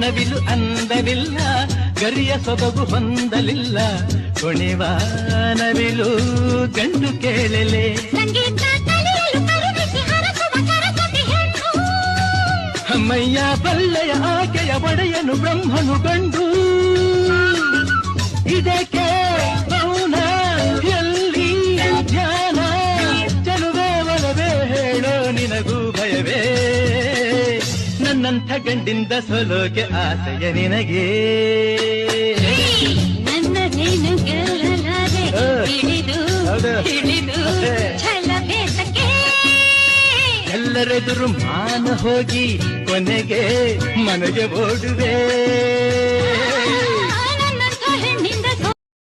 ಹೊಂದಲಿಲ್ಲ ಗರಿಯ ಸೊಬಗು ಹೊಂದಲಿಲ್ಲ. ಕುಣಿವ ನವಿಲು ಗಂಡು ಕೇಳಲೆ. ಅಮ್ಮಯ್ಯ ಬಲ್ಲೆಯ ಆಕೆಯ ಒಡೆಯನು ಬ್ರಹ್ಮನು ಗಂಡು. ಇದಕ್ಕೆ ಮೌನ ಎಲ್ಲಿ ಧ್ಯಾನ? ಚಲುವೆ ಒಲವೇ ಹೇಳೋ ನಿನಗೂ. ನನ್ನಂಥ ಗಂಡಿಂದ ಸೋಲೋಕೆ ಆಸೆಯ ನಿನಗೆ. ನನ್ನ ಎಲ್ಲರೆದುರು ಮಾನ ಹೋಗಿ ಕೊನೆಗೆ ಮನೆಗೆ ಓಡುವೆ.